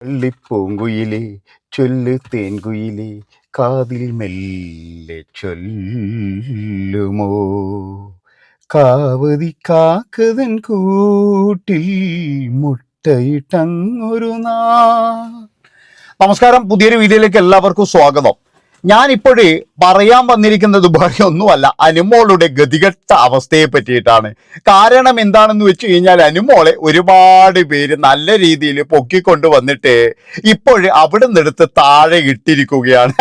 പള്ളിപ്പൂങ്കുയിലേ ചൊല്ല് തേൻകുയിലേ കാതിൽ മെല്ലെ ചൊല്ലുമോ? കാവതി കാക്കതൻ കൂട്ടിൽ മുട്ടയിട്ടങ്ങൊരു നാ നമസ്കാരം പുതിയൊരു വീഡിയോയിലേക്ക് എല്ലാവർക്കും സ്വാഗതം. ഞാൻ ഇപ്പോഴേ പറയാൻ വന്നിരിക്കുന്നത് വേറെ ഒന്നുമല്ല. അനുമോളുടെ ഗതികെട്ട അവസ്ഥയെ പറ്റിയിട്ടാണ്. കാരണം എന്താണെന്ന് വെച്ച് കഴിഞ്ഞാൽ അനുമോളെ ഒരുപാട് പേര് നല്ല രീതിയിൽ പൊക്കിക്കൊണ്ട് വന്നിട്ട് ഇപ്പോൾ അവിടെ നിന്നെടുത്ത് താഴെ ഇട്ടിരിക്കുകയാണ്.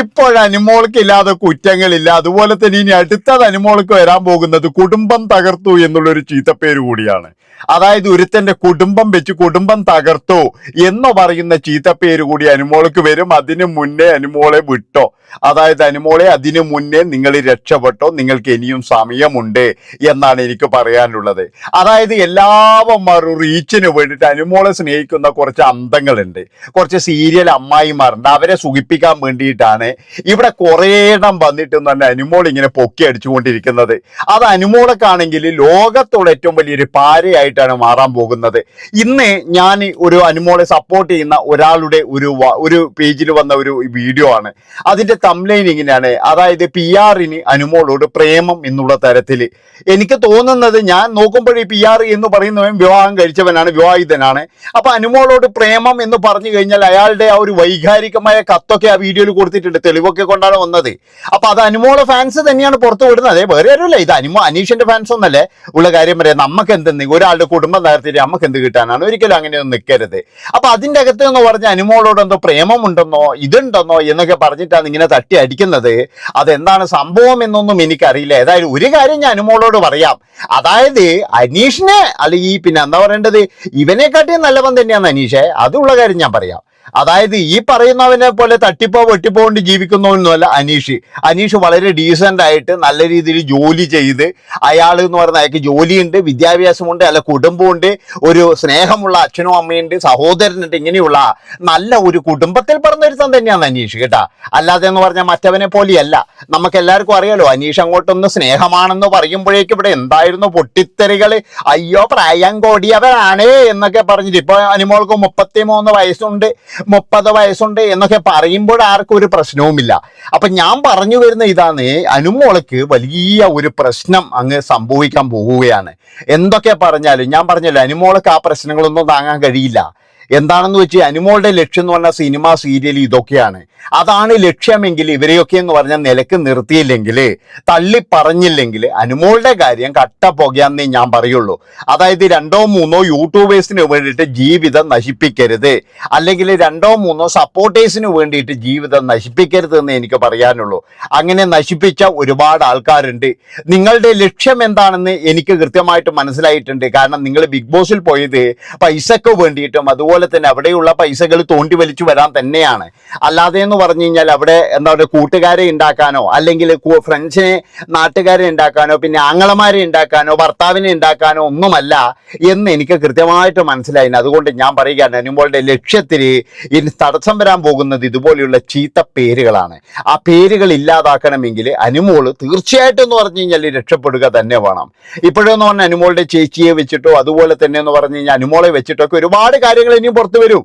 ഇപ്പോഴനുമോൾക്കില്ലാതെ കുറ്റങ്ങളില്ല. അതുപോലെ തന്നെ ഇനി അടുത്തത് അനുമോൾക്ക് വരാൻ പോകുന്നത് കുടുംബം തകർത്തു എന്നുള്ളൊരു ചീത്തപ്പേര് കൂടിയാണ്. അതായത് ഒരുത്തന്റെ കുടുംബം വെച്ച് കുടുംബം തകർത്തു എന്ന് പറയുന്ന ചീത്തപ്പേര് കൂടി അനുമോൾക്ക് വരും. അതിനു മുന്നേ അനുമോളെ വിട്ടോ. അതായത് അനുമോളെ അതിനു മുന്നേ നിങ്ങൾ രക്ഷപ്പെട്ടോ നിങ്ങൾക്ക് ഇനിയും സമയമുണ്ട് എന്നാണ് എനിക്ക് പറയാനുള്ളത്. അതായത് എല്ലാവന്മാരും റീച്ചിന് വേണ്ടിയിട്ട് അനുമോളെ സ്നേഹിക്കുന്ന കുറച്ച് അന്തങ്ങളുണ്ട്. കുറച്ച് സീരിയൽ അമ്മായിമാരുണ്ട്. അവരെ സുഖിപ്പിക്കാൻ വേണ്ടിയിട്ടാണ് ഇവിടെ കുറേ എണ്ണം വന്നിട്ട് തന്നെ അനുമോൾ ഇങ്ങനെ പൊക്കി അടിച്ചുകൊണ്ടിരിക്കുന്നത്. അത് അനുമോളക്കാണെങ്കിൽ ലോകത്തോട് ഏറ്റവും വലിയൊരു പാരയായിട്ടാണ് മാറാൻ പോകുന്നത്. ഇന്ന് ഞാൻ ഒരു അനുമോളെ സപ്പോർട്ട് ചെയ്യുന്ന ഒരാളുടെ ഒരു ഒരു പേജിൽ വന്ന ഒരു വീഡിയോ ആണ്. അതിന്റെ തംലൈൻ ഇങ്ങനെയാണ്. അതായത് പി ആറിന് അനുമോളോട് പ്രേമം എന്നുള്ള തരത്തിൽ. എനിക്ക് തോന്നുന്നത് ഞാൻ നോക്കുമ്പോൾ ഈ പി ആർ എന്ന് പറയുന്നവൻ വിവാഹം കഴിച്ചവനാണ് വിവാഹിതനാണ്. അപ്പൊ അനുമോളോട് പ്രേമം എന്ന് പറഞ്ഞു കഴിഞ്ഞാൽ അയാളുടെ ആ ഒരു വൈകാരികമായ കത്തൊക്കെ ആ വീഡിയോയിൽ കൊടുത്തിട്ടുണ്ട് തെളിവൊക്കെ കൊണ്ടാണ് വന്നത്. അപ്പൊ അത് അനുമോളെ ഫാൻസ് തന്നെയാണ് പുറത്തു വിടുന്നത്. വേറെ ആരുമില്ല. ഇത് അനുമോ അനീഷിന്റെ ഫാൻസ് ഒന്നല്ലേ? ഉള്ള കാര്യം പറയാം. നമുക്ക് എന്തെന്ന് ഒരാളുടെ കുടുംബം തകർത്തിട്ട് നമുക്ക് എന്ത് കിട്ടാനാണ്? ഒരിക്കലും അങ്ങനെയൊന്നും നിൽക്കരുത് അപ്പൊ അതിന്റെ അകത്ത് എന്ന് പറഞ്ഞ അനുമോളോട് എന്തോ പ്രേമമുണ്ടെന്നോ ഇതുണ്ടെന്നോ എന്നൊക്കെ പറഞ്ഞിട്ടാണ് ഇങ്ങനെ തട്ടി അടിക്കുന്നത്. അതെന്താണ് സംഭവം എന്നൊന്നും എനിക്കറിയില്ല. ഏതായാലും ഒരു കാര്യം ഞാൻ അനുമോളോട് പറയാം. അതായത് അനീഷിനെ അല്ല ഈ പിന്നെ എന്താ പറയേണ്ടത്? ഇവനെക്കാട്ടിയും നല്ലവൻ തന്നെയാണ് അനീഷെ. അതുള്ള കാര്യം ഞാൻ പറയാം. അതായത് ഈ പറയുന്നവനെ പോലെ തട്ടിപ്പോ വെട്ടിപ്പോ കൊണ്ട് ജീവിക്കുന്നവനൊന്നുമല്ല അനീഷ്. അനീഷ് വളരെ ഡീസന്റ് ആയിട്ട് നല്ല രീതിയിൽ ജോലി ചെയ്ത് അയാൾ എന്ന് പറഞ്ഞാൽ അയാൾക്ക് ജോലിയുണ്ട് വിദ്യാഭ്യാസമുണ്ട് അല്ല കുടുംബമുണ്ട് ഒരു സ്നേഹമുള്ള അച്ഛനും അമ്മയുണ്ട് സഹോദരനുണ്ട് ഇങ്ങനെയുള്ള നല്ല ഒരു കുടുംബത്തിൽ പറഞ്ഞൊരുത്തൻ തന്നെയാണ് അനീഷ് കേട്ടാ. അല്ലാതെ എന്ന് പറഞ്ഞാൽ മറ്റവനെ പോലെയല്ല. നമുക്ക് എല്ലാവർക്കും അറിയാലോ അനീഷ് അങ്ങോട്ടൊന്ന് സ്നേഹമാണെന്ന് പറയുമ്പോഴേക്കും ഇവിടെ എന്തായിരുന്നു പൊട്ടിത്തെറികൾ അയ്യോ പ്രായം കൂടിയവരാണ് എന്നൊക്കെ പറഞ്ഞിട്ട്. ഇപ്പൊ അനിമോൾക്ക് മുപ്പത്തി മൂന്ന് വയസ്സുണ്ട്. മുപ്പത് വയസ്സുണ്ട് എന്നൊക്കെ പറയുമ്പോൾ ആർക്കും ഒരു പ്രശ്നവുമില്ല. അപ്പൊ ഞാൻ പറഞ്ഞു വരുന്ന ഇതാണ് അനുമോളക്ക് വലിയ ഒരു പ്രശ്നം അങ്ങ് സംഭവിക്കാൻ പോവുകയാണ്. എന്തൊക്കെ പറഞ്ഞാലും ഞാൻ പറഞ്ഞല്ലോ അനുമോളക്ക് ആ പ്രശ്നങ്ങളൊന്നും താങ്ങാൻ കഴിയില്ല. എന്താണെന്ന് വെച്ച് അനുമോളുടെ ലക്ഷ്യം എന്ന് പറഞ്ഞാൽ സിനിമ സീരിയൽ ഇതൊക്കെയാണ്. അതാണ് ലക്ഷ്യമെങ്കിൽ ഇവരെയൊക്കെ എന്ന് പറഞ്ഞാൽ നിലയ്ക്ക് നിർത്തിയില്ലെങ്കിൽ തള്ളി പറഞ്ഞില്ലെങ്കിൽ അനുമോളുടെ കാര്യം കട്ട പുകയാന്നേ ഞാൻ പറയുള്ളൂ. അതായത് രണ്ടോ മൂന്നോ യൂട്യൂബേഴ്സിന് വേണ്ടിയിട്ട് ജീവിതം നശിപ്പിക്കരുത്. അല്ലെങ്കിൽ രണ്ടോ മൂന്നോ സപ്പോർട്ടേഴ്സിന് വേണ്ടിയിട്ട് ജീവിതം നശിപ്പിക്കരുത് എന്ന് എനിക്ക് പറയാനുള്ളൂ. അങ്ങനെ നശിപ്പിച്ച ഒരുപാട് ആൾക്കാരുണ്ട്. നിങ്ങളുടെ ലക്ഷ്യം എന്താണെന്ന് എനിക്ക് കൃത്യമായിട്ട് മനസ്സിലായിട്ടുണ്ട്. കാരണം നിങ്ങൾ ബിഗ് ബോസിൽ പോയത് പൈസക്ക് വേണ്ടിയിട്ടും അതുപോലെ തന്നെ അവിടെയുള്ള പൈസകൾ തോണ്ടി വലിച്ചു വരാൻ തന്നെയാണ്. അല്ലാതെ എന്ന് പറഞ്ഞു കഴിഞ്ഞാൽ അവിടെ എന്താ പറയുക കൂട്ടുകാരെ ഉണ്ടാക്കാനോ അല്ലെങ്കിൽ ഫ്രണ്ട്സിനെ നാട്ടുകാരെ ഉണ്ടാക്കാനോ പിന്നെ ആങ്ങളമാരെ ഉണ്ടാക്കാനോ ഭർത്താവിനെ ഉണ്ടാക്കാനോ ഒന്നുമല്ല എന്ന് എനിക്ക് കൃത്യമായിട്ട് മനസ്സിലായി. അതുകൊണ്ട് ഞാൻ പറയുകയാണ് അനുമോളുടെ ലക്ഷ്യത്തിൽ ഇനി തടസ്സം വരാൻ പോകുന്നത് ഇതുപോലെയുള്ള ചീത്ത പേരുകളാണ്. ആ പേരുകൾ ഇല്ലാതാക്കണമെങ്കിൽ അനുമോൾ തീർച്ചയായിട്ടും എന്ന് പറഞ്ഞു കഴിഞ്ഞാൽ രക്ഷപ്പെടുക തന്നെ വേണം. ഇപ്പോഴെന്ന് പറഞ്ഞാൽ അനുമോളുടെ ചേച്ചിയെ വെച്ചിട്ടോ അതുപോലെ തന്നെ എന്ന് പറഞ്ഞു കഴിഞ്ഞാൽ അനുമോളെ വെച്ചിട്ടൊക്കെ ഒരുപാട് കാര്യങ്ങൾ ഇനിയും പുറത്തു വരൂ.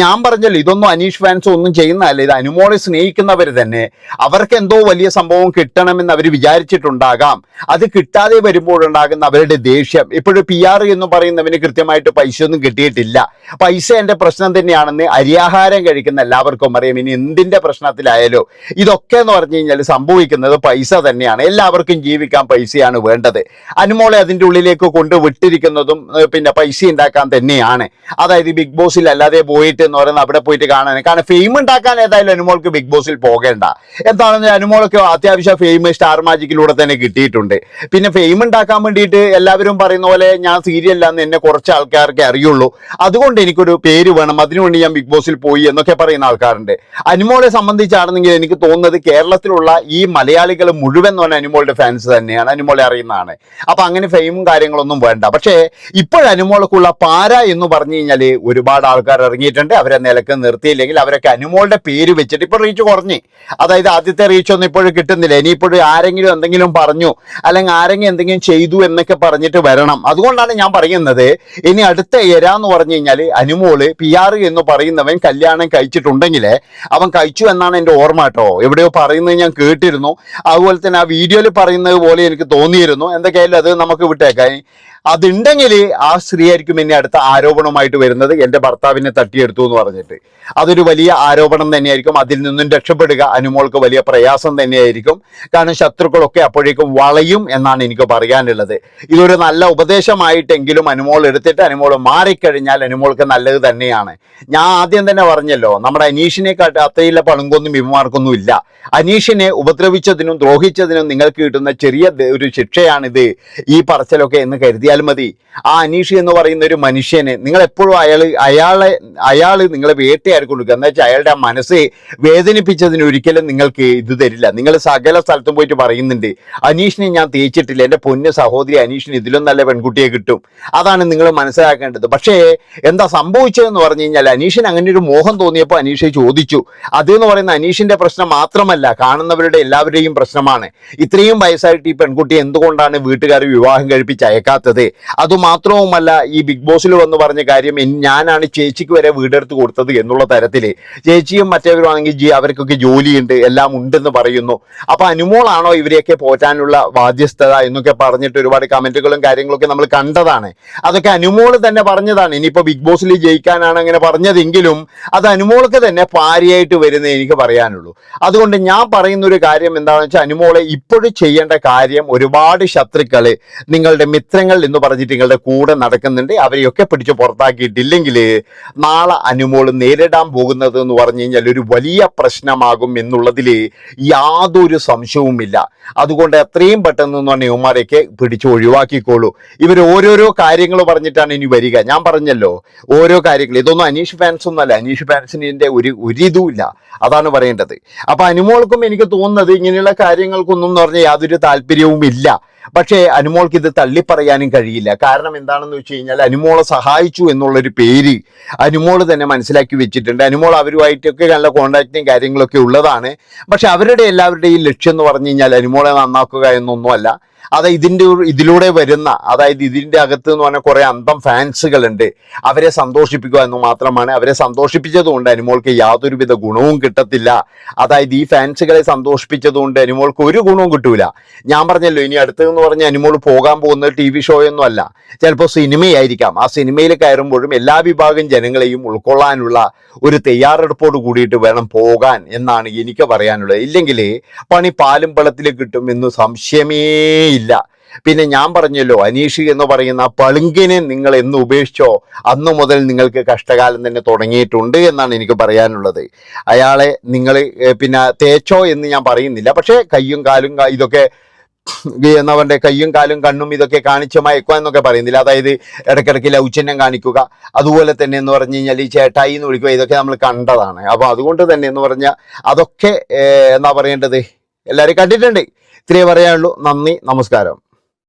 ഞാൻ പറഞ്ഞല്ലോ ഇതൊന്നും അനീഷ് ഫാൻസ് ഒന്നും ചെയ്യുന്നതല്ല. ഇത് അനുമോളെ സ്നേഹിക്കുന്നവർ തന്നെ. അവർക്ക് എന്തോ വലിയ സംഭവം കിട്ടണമെന്ന് അവർ വിചാരിച്ചിട്ടുണ്ടാകാം. അത് കിട്ടാതെ വരുമ്പോഴുണ്ടാകുന്ന അവരുടെ ദേഷ്യം. ഇപ്പോഴും പി ആർ എന്ന് പറയുന്നവന് കൃത്യമായിട്ട് പൈസ ഒന്നും കിട്ടിയിട്ടില്ല. പൈസ എന്റെ പ്രശ്നം തന്നെയാണെന്ന് അരിയാഹാരം കഴിക്കുന്ന എല്ലാവർക്കും അറിയാം. ഇനി എന്തിന്റെ പ്രശ്നത്തിലായാലോ. ഇതൊക്കെ എന്ന് പറഞ്ഞു കഴിഞ്ഞാൽ സംഭവിക്കുന്നത് പൈസ തന്നെയാണ്. എല്ലാവർക്കും ജീവിക്കാൻ പൈസയാണ് വേണ്ടത്. അനുമോളെ അതിന്റെ ഉള്ളിലേക്ക് കൊണ്ട് വിട്ടിരിക്കുന്നതും പിന്നെ പൈസ ഉണ്ടാക്കാൻ തന്നെയാണ്. അതായത് ബിഗ് ബോസിൽ അല്ലാതെ പോയിട്ട് എന്ന് പറയുന്നത് അവിടെ പോയിട്ട് കാണാൻ കാരണം ഫെയിം ഉണ്ടാക്കാൻ ഏതായാലും അനുമോൾക്ക് ബിഗ് ബോസിൽ പോകേണ്ട. എന്താണെന്ന് അനുമോളൊക്കെ അത്യാവശ്യം ഫെയിം സ്റ്റാർ മാജിക്കിലൂടെ തന്നെ കിട്ടിയിട്ടുണ്ട്. പിന്നെ ഫെയിം ഉണ്ടാക്കാൻ വേണ്ടിയിട്ട് എല്ലാവരും പറയുന്ന പോലെ ഞാൻ സീരിയലാന്ന് എന്നെ കുറച്ച് ആൾക്കാർക്ക് അറിയുള്ളൂ. അതുകൊണ്ട് എനിക്കൊരു പേര് വേണം. അതിനുവേണ്ടി ഞാൻ ബിഗ് ബോസിൽ പോയി എന്നൊക്കെ പറയുന്ന ആൾക്കാരുണ്ട്. അനുമോളെ സംബന്ധിച്ചാണെങ്കിൽ എനിക്ക് തോന്നുന്നത് കേരളത്തിലുള്ള ഈ മലയാളികൾ മുഴുവൻ എന്ന് പറഞ്ഞാൽ അനുമോളുടെ ഫാൻസ് തന്നെയാണ്. അനുമോളെ അറിയുന്നതാണ്. അപ്പൊ അങ്ങനെ ഫെയിമും കാര്യങ്ങളൊന്നും വേണ്ട. പക്ഷേ ഇപ്പോൾ അനുമോൾക്കുള്ള പാര എന്ന് പറഞ്ഞു കഴിഞ്ഞാൽ ഒരുപാട് ഒരുപാട് ആൾക്കാർ ഇറങ്ങിയിട്ടുണ്ട്. അവരെ നിലയ്ക്ക് നിർത്തിയില്ലെങ്കിൽ അവരൊക്കെ അനുമോളുടെ പേര് വെച്ചിട്ട് ഇപ്പോൾ റീച്ച് കുറഞ്ഞ്. അതായത് ആദ്യത്തെ റീച്ച് ഒന്നും ഇപ്പോഴും കിട്ടുന്നില്ല. ഇനിയിപ്പോഴും ആരെങ്കിലും എന്തെങ്കിലും പറഞ്ഞു അല്ലെങ്കിൽ ആരെങ്കിലും എന്തെങ്കിലും ചെയ്തു എന്നൊക്കെ പറഞ്ഞിട്ട് വരണം. അതുകൊണ്ടാണ് ഞാൻ പറയുന്നത് ഇനി അടുത്ത എര എന്ന് പറഞ്ഞു കഴിഞ്ഞാൽ അനുമോൾ പി ആർ എന്ന് പറയുന്നവൻ കല്യാണം കഴിച്ചിട്ടുണ്ടെങ്കിൽ അവൻ കഴിച്ചു എന്നാണ് എന്റെ ഓർമ്മ കേട്ടോ. എവിടെയോ പറയുന്നത് ഞാൻ കേട്ടിരുന്നു. അതുപോലെ തന്നെ ആ വീഡിയോയിൽ പറയുന്നത് പോലെ എനിക്ക് തോന്നിയിരുന്നു. എന്തൊക്കെയായാലും അത് നമുക്ക് വിട്ടേക്കാം. അതുണ്ടെങ്കിൽ ആ സ്ത്രീയായിരിക്കും എന്നെ അടുത്ത ആരോപണമായിട്ട് വരുന്നത്. എന്റെ ഭർത്താവിനെ തട്ടിയെടുത്തു എന്ന് പറഞ്ഞിട്ട്. അതൊരു വലിയ ആരോപണം തന്നെയായിരിക്കും. അതിൽ നിന്നും രക്ഷപ്പെടുക അനുമോൾക്ക് വലിയ പ്രയാസം തന്നെയായിരിക്കും. കാരണം ശത്രുക്കളൊക്കെ അപ്പോഴേക്കും വളയും എന്നാണ് എനിക്ക് പറയാനുള്ളത്. ഇതൊരു നല്ല ഉപദേശമായിട്ടെങ്കിലും അനുമോൾ എടുത്തിട്ട് അനുമോൾ മാറിക്കഴിഞ്ഞാൽ അനുമോൾക്ക് നല്ലത് തന്നെയാണ്. ഞാൻ ആദ്യം തന്നെ പറഞ്ഞല്ലോ നമ്മുടെ അനീഷിനെ കാട്ട് അത്രയില്ല പണുങ്കൊന്നും ഇവമാർക്കൊന്നും ഇല്ല അനീഷിനെ ഉപദ്രവിച്ചതിനും ദ്രോഹിച്ചതിനും നിങ്ങൾക്ക് കിട്ടുന്ന ചെറിയ ഒരു ശിക്ഷയാണിത്. ഈ പറച്ചിലൊക്കെ എന്ന് കരുതിയാൽ മതി. ആ അനീഷ് എന്ന് പറയുന്ന ഒരു മനുഷ്യനെ നിങ്ങൾ എപ്പോഴും അയാൾ അയാളെ അയാൾ നിങ്ങളെ വേട്ടയായി കൊടുക്കുക എന്താ വെച്ചാൽ അയാളുടെ ആ മനസ്സ് വേദനിപ്പിച്ചതിന് ഒരിക്കലും നിങ്ങൾക്ക് ഇത് തരില്ല. നിങ്ങൾ സകല സ്ഥലത്തും പോയിട്ട് പറയുന്നുണ്ട് അനീഷിനെ ഞാൻ തേച്ചിട്ടില്ല. എന്റെ പൊന്ന് സഹോദരി അനീഷിന് ഇതിലും നല്ല പെൺകുട്ടിയെ കിട്ടും. അതാണ് നിങ്ങൾ മനസ്സിലാക്കേണ്ടത്. പക്ഷേ എന്താ സംഭവിച്ചതെന്ന് പറഞ്ഞു കഴിഞ്ഞാൽ അനീഷിന് അങ്ങനെ ഒരു മോഹം തോന്നിയപ്പോൾ അനീഷ് ചോദിച്ചു. അത് എന്ന് പറയുന്ന അനീഷിന്റെ പ്രശ്നം മാത്രമല്ല കാണുന്നവരുടെ എല്ലാവരുടെയും പ്രശ്നമാണ്. ഇത്രയും വയസ്സായിട്ട് ഈ പെൺകുട്ടി എന്തുകൊണ്ടാണ് വീട്ടുകാർ വിവാഹം കഴിപ്പിച്ച് അയക്കാത്തത്? അതുമാത്രവുമല്ല ഈ ബിഗ് ബോസിൽ വന്ന് പറഞ്ഞ കാര്യം ഞാനാണ് ചേച്ചിക്ക് വരെ വീടെടുത്ത് കൊടുത്തത് എന്നുള്ള തരത്തിൽ ചേച്ചിയും മറ്റേവരുമാണെങ്കിൽ ജി അവർക്കൊക്കെ ജോലിയുണ്ട് എല്ലാം ഉണ്ടെന്ന് പറയുന്നു. അപ്പൊ അനുമോളാണോ ഇവരെയൊക്കെ പോറ്റാനുള്ള ബാധ്യസ്ഥത എന്നൊക്കെ പറഞ്ഞിട്ട് ഒരുപാട് കമന്റുകളും കാര്യങ്ങളൊക്കെ നമ്മൾ കണ്ടതാണ്. അതൊക്കെ അനുമോൾ തന്നെ പറഞ്ഞതാണ്. ഇനിയിപ്പോ ബിഗ് ബോസിൽ ജയിക്കാനാണ് അങ്ങനെ പറഞ്ഞതെങ്കിലും അത് അനുമോൾക്ക് തന്നെ പാരിയായിട്ട് വരുന്നേ എനിക്ക് പറയാനുള്ളൂ. അതുകൊണ്ട് ഞാൻ പറയുന്ന ഒരു കാര്യം എന്താണെന്ന് വെച്ചാൽ അനുമോളെ ഇപ്പോഴും ചെയ്യേണ്ട കാര്യം ഒരുപാട് ശത്രുക്കൾ നിങ്ങളുടെ മിത്രങ്ങൾ എന്ന് പറഞ്ഞിട്ട് നിങ്ങളുടെ കൂടെ നടക്കുന്നുണ്ട്. അവരെയൊക്കെ പിടിച്ച് പുറത്താക്കിയിട്ടില്ലെങ്കിൽ നാളെ അനുമോൾ നേരിടാൻ പോകുന്നത് എന്ന് പറഞ്ഞു കഴിഞ്ഞാൽ ഒരു വലിയ പ്രശ്നമാകും എന്നുള്ളതിൽ യാതൊരു സംശയവുമില്ല. അതുകൊണ്ട് എത്രയും പെട്ടെന്ന് എന്ന് പറഞ്ഞാൽ ഇവന്മാരെയൊക്കെ പിടിച്ച് ഒഴിവാക്കിക്കോളൂ. ഇവർ ഓരോരോ കാര്യങ്ങൾ പറഞ്ഞിട്ടാണ് ഇനി വരിക. ഞാൻ പറഞ്ഞല്ലോ ഓരോ കാര്യങ്ങൾ ഇതൊന്നും അനീഷ് ഫാൻസ് ഒന്നും അല്ല. അനീഷ് ഫാൻസിന്റെ ഒരു ഒരു ഇതുമില്ല. അതാണ് പറയേണ്ടത്. അപ്പൊ അനുമോൾക്കും എനിക്ക് തോന്നുന്നത് ഇങ്ങനെയുള്ള കാര്യങ്ങൾക്കൊന്നും എന്ന് പറഞ്ഞാൽ യാതൊരു താല്പര്യവും ഇല്ല പക്ഷേ അനുമോൾക്ക് ഇത് തള്ളിപ്പറയാനും കഴിയില്ല. കാരണം എന്താണെന്ന് വെച്ച് കഴിഞ്ഞാൽ അനുമോളെ സഹായിച്ചു എന്നുള്ളൊരു പേര് അനുമോൾ തന്നെ മനസ്സിലാക്കി വെച്ചിട്ടുണ്ട്. അനുമോൾ അവരുമായിട്ടൊക്കെ നല്ല കോണ്ടാക്റ്റും കാര്യങ്ങളൊക്കെ ഉള്ളതാണ്. പക്ഷെ അവരുടെ എല്ലാവരുടെയും ലക്ഷ്യം എന്ന് പറഞ്ഞു കഴിഞ്ഞാൽ അനുമോളെ നന്നാക്കുക എന്നൊന്നുമല്ല. അത് ഇതിന്റെ ഇതിലൂടെ വരുന്ന അതായത് ഇതിന്റെ അകത്ത് എന്ന് പറഞ്ഞാൽ കുറേ അന്തം ഫാൻസുകളുണ്ട്. അവരെ സന്തോഷിപ്പിക്കുക എന്ന് മാത്രമാണ്. അവരെ സന്തോഷിപ്പിച്ചതുകൊണ്ട് അനുമോൾക്ക് യാതൊരുവിധ ഗുണവും കിട്ടത്തില്ല. അതായത് ഈ ഫാൻസുകളെ സന്തോഷിപ്പിച്ചതുകൊണ്ട് അനുമോൾക്ക് ഒരു ഗുണവും കിട്ടൂല. ഞാൻ പറഞ്ഞല്ലോ ഇനി അടുത്തതെന്ന് പറഞ്ഞ അനുമോൾ പോകാൻ പോകുന്ന ടി വി ഷോയൊന്നും അല്ല. ചിലപ്പോൾ സിനിമയായിരിക്കാം. ആ സിനിമയിൽ കയറുമ്പോഴും എല്ലാ വിഭാഗം ജനങ്ങളെയും ഉൾക്കൊള്ളാനുള്ള ഒരു തയ്യാറെടുപ്പോട് കൂടിയിട്ട് വേണം പോകാൻ എന്നാണ് എനിക്ക് പറയാനുള്ളത്. ഇല്ലെങ്കിൽ പണി പാലും പളത്തിൽ കിട്ടും എന്ന് സംശയമേ ഇല്ല. പിന്നെ ഞാൻ പറഞ്ഞല്ലോ അനീഷ് എന്ന് പറയുന്ന പളുങ്കിനെ നിങ്ങൾ എന്ന് ഉപേക്ഷിച്ചോ അന്നു മുതൽ നിങ്ങൾക്ക് കഷ്ടകാലം തന്നെ തുടങ്ങിയിട്ടുണ്ട് എന്നാണ് എനിക്ക് പറയാനുള്ളത്. അയാളെ നിങ്ങൾ പിന്നെ തേച്ചോ എന്ന് ഞാൻ പറയുന്നില്ല. പക്ഷേ കയ്യും കാലും ഇതൊക്കെ എന്നവന്റെ കയ്യും കാലും കണ്ണും ഇതൊക്കെ കാണിച്ച് മയക്കുക എന്നൊക്കെ പറയുന്നില്ല. അതായത് ഇടയ്ക്കിടയ്ക്ക് ലൗചന്യം കാണിക്കുക അതുപോലെ തന്നെ എന്ന് പറഞ്ഞു കഴിഞ്ഞാൽ ഈ ചേട്ടായി എന്ന് വിളിക്കുക ഇതൊക്കെ നമ്മൾ കണ്ടതാണ്. അപ്പോൾ അതുകൊണ്ട് തന്നെ എന്ന് പറഞ്ഞാൽ അതൊക്കെ എന്താ പറയേണ്ടത്? എല്ലാവരും കണ്ടിട്ടുണ്ട്? ഇത്രയേ പറയാനുള്ളൂ. നന്ദി നമസ്കാരം.